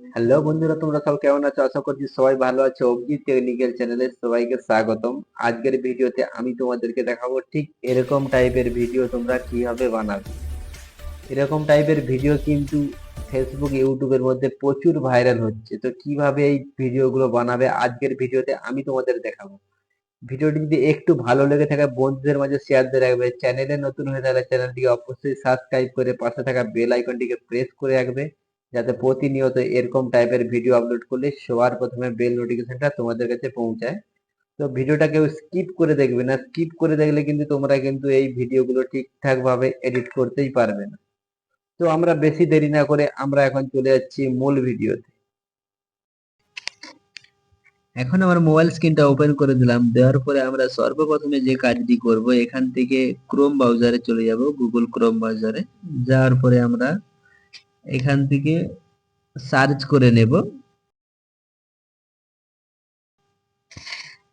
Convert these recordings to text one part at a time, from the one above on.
Hello বন্ধুরা, তোমরা সব কেমন আছো? আশা করছি সবাই ভালো আছো। অগ্নি টেকনিক্যাল চ্যানেলে সবাইকে স্বাগতম। আজকের ভিডিওতে আমি তোমাদেরকে দেখাবো ঠিক এরকম টাইপের ভিডিও তোমরা কীভাবে বানাবে। এরকম টাইপের ভিডিও কিন্তু ফেসবুক ইউটিউবের মধ্যে প্রচুর ভাইরাল হচ্ছে। তো কীভাবে এই ভিডিওগুলো বানাবে? আজকের ভিডিওতে আমি তোমাদের দেখাবো। ভিডিওটি যদি একটু ভালো লেগে থাকে, বন্ধুদের মাঝে শেয়ার দিয়ে রাখবে। চ্যানেলে নতুন হয়ে থাকলে চ্যানেলটিকে অবশ্যই সাবস্ক্রাইব করে পাশে থাকা বেল আইকনটিকে প্রেস করে রাখবে। যাতে প্রতিনিয়ত এরকম টাইপের ভিডিও আপলোড করলে সবার প্রথমে বেল নোটিফিকেশনটা তোমাদের কাছে পৌঁছায়। তো ভিডিওটা কেউ স্কিপ করে দেখবে না। স্কিপ করে দেখলে কিন্তু তোমরা কিন্তু এই ভিডিওগুলো ঠিকঠাক ভাবে এডিট করতেই পারবে না। তো আমরা বেশি দেরি না করে আমরা এখন চলে যাচ্ছি মূল ভিডিওতে এখন আমার মোবাইল স্ক্রিনটা ওপেন করে দিলাম। দেওয়ার পরে আমরা সর্বপ্রথমে যে কাজটি করব, এখান থেকে ক্রোম ব্রাউজারে চলে যাব গুগল ক্রোম ব্রাউজারে যাওয়ার পরে আমরা এখান থেকে সার্চ করে নেব।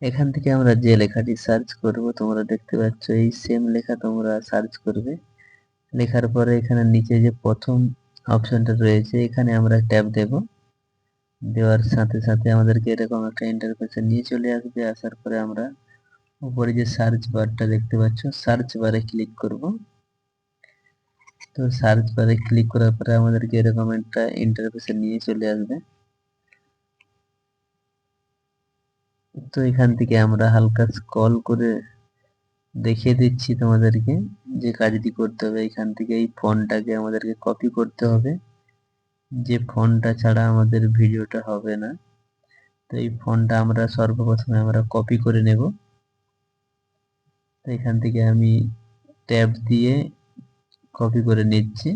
এখান থেকে আমরা যে লেখাটি সার্চ করব, তোমরা দেখতে পাচ্ছ এই সেম লেখা তোমরা সার্চ করবে। লেখার পরে এখানে নিচে যে প্রথম অপশনটা রয়েছে, এখানে আমরা ট্যাব দেব। দেওয়ার সাথে সাথে আমাদেরকে এরকম একটা ইন্টারফেসে নিয়ে চলে আসবে। আসার পরে আমরা উপরে যে সার্চ বারটা দেখতে পাচ্ছ সার্চ বারে ক্লিক করব। তো সার্চ বারে ক্লিক করার পরে আমাদেরকে এরকম একটা ইন্টারফেসে নিয়ে চলে আসবে। তো এখান থেকে আমরা হালকা স্ক্রল করে দেখিয়ে দিচ্ছি তোমাদেরকে যে কাজটি করতে হবে। এখান থেকে এই ফোনটাকে আমাদেরকে কপি করতে হবে। যে ফোনটা ছাড়া আমাদের ভিডিওটা হবে না। তো এই ফোনটা আমরা সর্বপ্রথমে আমরা কপি করে নেব। তো এখান থেকে আমি ট্যাব দিয়ে কপি করে নিচ্ছি।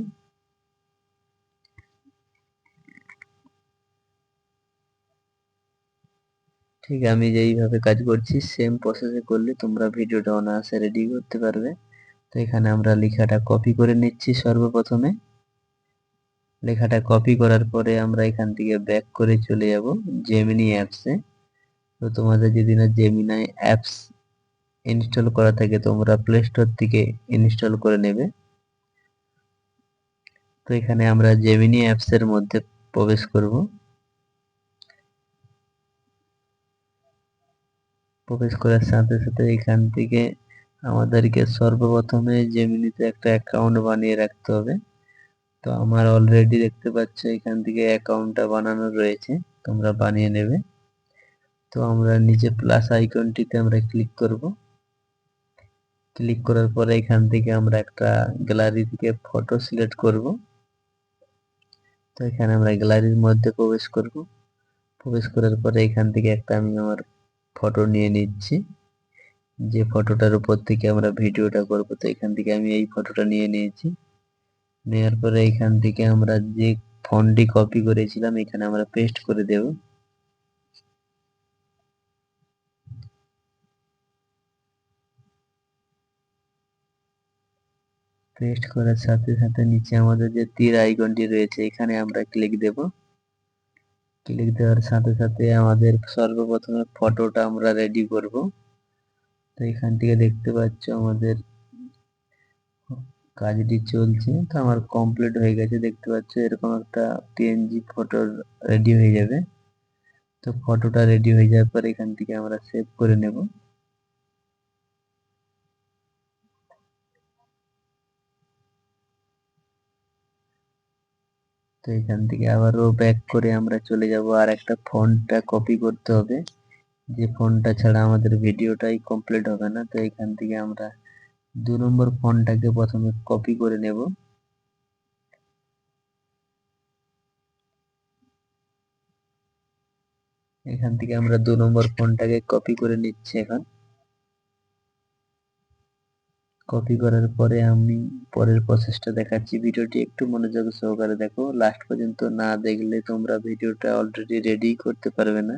ঠিক, আমি যেইভাবে কাজ করছি সেম প্রসেসে করলে তোমরা ভিডিওটা অনায়াসে রেডি করতে পারবে। তো এখানে আমরা লেখাটা কপি করে নিচ্ছি সর্বপ্রথমে। লেখাটা কপি করার পরে আমরা এখান থেকে ব্যাক করে চলে যাব জেমিনি অ্যাপসে তো তোমাদের যদি না জেমিনাই অ্যাপস ইনস্টল করা থাকে, তোমরা প্লে স্টোর থেকে ইনস্টল করে নেবে। তো এখানে আমরা জেমিনি অ্যাপসের মধ্যে প্রবেশ করব। প্রবেশ করার সাথে সাথে এখান থেকে আমাদেরকে সর্বপ্রথমে জেমিনিতে একটা অ্যাকাউন্ট বানিয়ে রাখতে হবে। তো আমার অলরেডি দেখতে পাচ্ছ এখান থেকে অ্যাকাউন্টটা বানানো রয়েছে, তোমরা বানিয়ে নেবে। তো আমরা নিচে প্লাস আইকনটিতে আমরা ক্লিক করব। ক্লিক করার পরে এখান থেকে আমরা একটা গ্যালারি থেকে ফটো সিলেক্ট করব। তো এখানে আমরা গ্যালারির মধ্যে প্রবেশ করব। প্রবেশ করার পরে এখান থেকে একটা আমি আমার ফটো নিয়ে নিচ্ছি। যে ফটোটার উপর থেকে আমরা ভিডিওটা করব, তো এখান থেকে আমি এই ফটোটা নিয়ে নিয়েছি। নেওয়ার পরে এখান থেকে আমরা যে ফন্টটি কপি করেছিলাম, এখানে আমরা পেস্ট করে দেব। পেস্ট করার সাথে সাথে নিচে আমাদের যে তীর আইকনটি রয়েছে, এখানে আমরা ক্লিক দেব। ক্লিক দেওয়ার সাথে সাথে আমাদের সর্বপ্রথমে ফটোটা আমরা রেডি করব। তো এখান থেকে দেখতে পাচ্ছ আমাদের কাজটি চলছে। তো আমার কমপ্লিট হয়ে গেছে, দেখতে পাচ্ছ এরকম একটা পিএনজি ফটো রেডি হয়ে যাবে। তো ফটোটা রেডি হয়ে যাওয়ার পর এখান থেকে আমরা সেভ করে নেব। তো এখান থেকে আবারও ব্যাক করে আমরা চলে যাব। আর একটা ফোনটা কপি করতে হবে। যে ফোনটা ছাড়া আমাদের ভিডিওটাই কমপ্লিট হবে না। তো এখান থেকে আমরা দু নম্বর ফোনটাকে প্রথমে কপি করে নেব। এখান থেকে আমরা দু নম্বর ফোনটাকে কপি করে নিচ্ছি এখন। কপি করার পরে আমি পরের প্রসেসটা দেখাচ্ছি। ভিডিওটি একটু মনোযোগ সহকারে দেখো। লাস্ট পর্যন্ত না দেখলে তোমরা ভিডিওটা অলরেডি রেডি করতে পারবে না।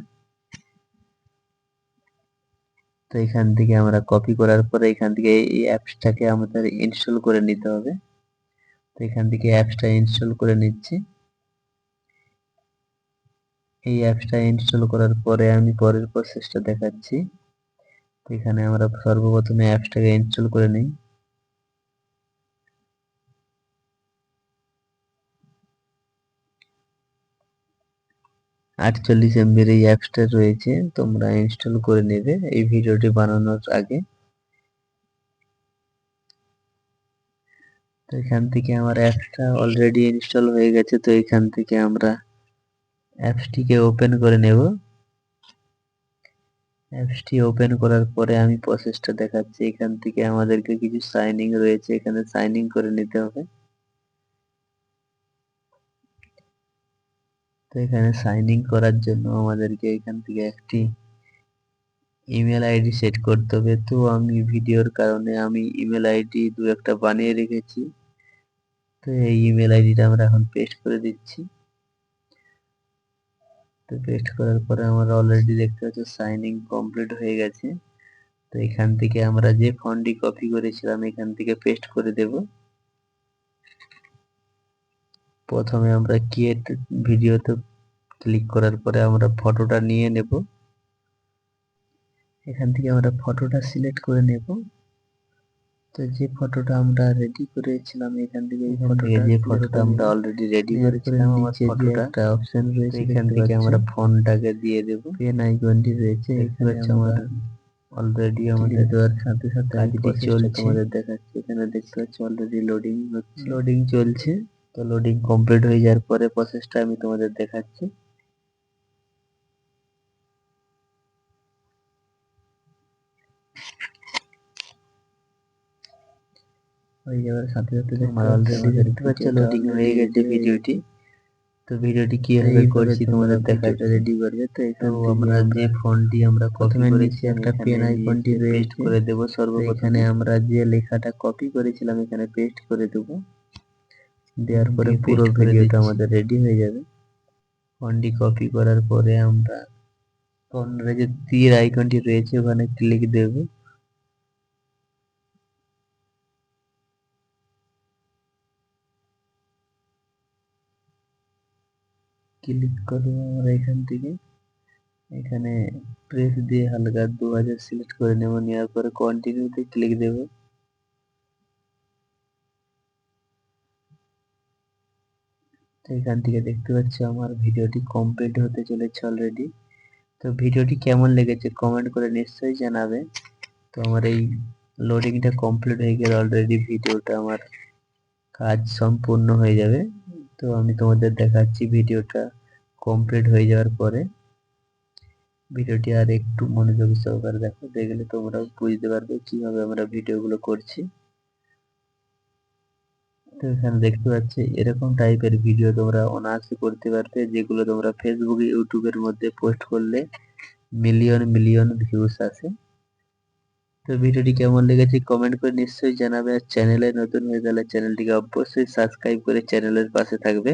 তো এখান থেকে আমরা কপি করার পরে এখান থেকে এই অ্যাপসটাকে আমাদের ইনস্টল করে নিতে হবে। তো এখান থেকে অ্যাপসটা ইনস্টল করে নিচ্ছি। এই অ্যাপসটা ইনস্টল করার পরে আমি পরের প্রসেসটা দেখাচ্ছি। এখানে আমরা সর্বপ্রথমে অ্যাপসটাকে ইনস্টল করে নিই। আটচল্লিশ এমবির এই অ্যাপসটা রয়েছে, তোমরা ইনস্টল করে নেবে এই ভিডিওটি বানানোর আগে। তো এখান থেকে আমার অ্যাপসটা অলরেডি ইনস্টল হয়ে গেছে, তো এখান থেকে আমরা অ্যাপসটিকে ওপেন করে নেব। অ্যাপসটি ওপেন করার পরে আমি প্রসেসটা দেখাচ্ছি। এখান থেকে আমাদেরকে কিছু সাইনিং রয়েছে, এখানে সাইনিং করে নিতে হবে। তো এখানে সাইনিং করার জন্য আমাদেরকে এখান থেকে একটি ইমেল আইডি সেট করতে হবে। তো আমি ভিডিওর কারণে আমি ইমেল আইডি দু একটা বানিয়ে রেখেছি। তো এই ইমেল আইডিটা আমরা এখন পেস্ট করে দিচ্ছি। পেস্ট করার পরে আমরা অলরেডি দেখতে পাচ্ছি সাইনিং কমপ্লিট হয়ে গেছে। তো এখান থেকে আমরা যে ফন্ডি কপি করেছিলাম, এখান থেকে পেস্ট করে দেব। প্রথমে আমরা ক্রিয়েট ভিডিওতে ক্লিক করার পরে আমরা ফটোটা নিয়ে নেব। এখান থেকে আমরা ফটোটা সিলেক্ট করে নেব। তো যে ফটোটা আমরা রেডি করেছিলাম এখান থেকে এই ফটোটা যে ফটোটা আমরা অলরেডি রেডি করেছিলাম আমার ফটোটা একটা অপশন রয়েছে এখান থেকে আমরা ফোনটাকে দিয়ে দেব। পেন আইকনটি রয়েছে এখানে আমার অলরেডি আমাদের দেওয়ার সাথে সাথে কাজটি চলছে। আমাদের দেখাচ্ছে। এখানে দেখতে পাচ্ছি অলরেডি লোডিং হচ্ছে। লোডিং চলছে। তো লোডিং কমপ্লিট হয়ে যাওয়ার পরে প্রসেসটা আমি তোমাদের দেখাচ্ছি। হয়ে যাওয়ার সাথে সাথে অলরেডি দেখতে পাচ্ছ লোডিং হয়ে গেছে ভিডিওটি তো ভিডিওটি কীভাবে করছি তোমাদের দেখাতে রেডি করবে? তো এখানে আমরা যে ফন্টটি আমরা প্রথমে নিচে একটা পেন আইকনটি পেস্ট করে দেব সর্বপ্রথমে। আমরা যে লেখাটা কপি করেছিলাম এখানে পেস্ট করে দেব। দেওয়ার পরে পুরো ভিডিওটা আমাদের রেডি হয়ে যাবে। ফন্টটি কপি করার পরে আমরা কর্নারে যে তীর আইকনটি রয়েছে ওখানে ক্লিক দেব। ক্লিক করব আমরা এখান থেকে। এখানে প্রেস দিয়ে হালকা দু হাজার সিলেক্ট করে নেব, নেওয়ার পরে কন্টিনিউতে ক্লিক দেব। তো এখান থেকে দেখতে পাচ্ছি আমার ভিডিওটি কমপ্লিট হতে চলেছে অলরেডি তো ভিডিওটি কেমন লেগেছে কমেন্ট করে নিশ্চয়ই জানাবে। তো আমার এই লোডিংটা কমপ্লিট হয়ে গেলে অলরেডি ভিডিওটা আমার কাজ সম্পূর্ণ হয়ে যাবে। তো আমি তোমাদের দেখাচ্ছি ভিডিওটা কমপ্লিট হয়ে যাওয়ার পরে। ভিডিওটি আর একটু মনোযোগ সহকারে দেখো, দেখলে তোমরা বুঝতে পারবে কীভাবে আমরা ভিডিওগুলো করছি। তো এখানে দেখতে পাচ্ছি, এরকম টাইপের ভিডিও তোমরা অনায়াসে করতে পারবে, যেগুলো তোমরা ফেসবুকে ইউটিউবের মধ্যে পোস্ট করলে মিলিয়ন মিলিয়ন ভিউস আসে। তো ভিডিওটি কেমন লেগেছে কমেন্ট করে নিশ্চয়ই জানাবে আর চ্যানেলে নতুন হয়ে গেলে চ্যানেলটিকে অবশ্যই সাবস্ক্রাইব করে চ্যানেলের পাশে থাকবে।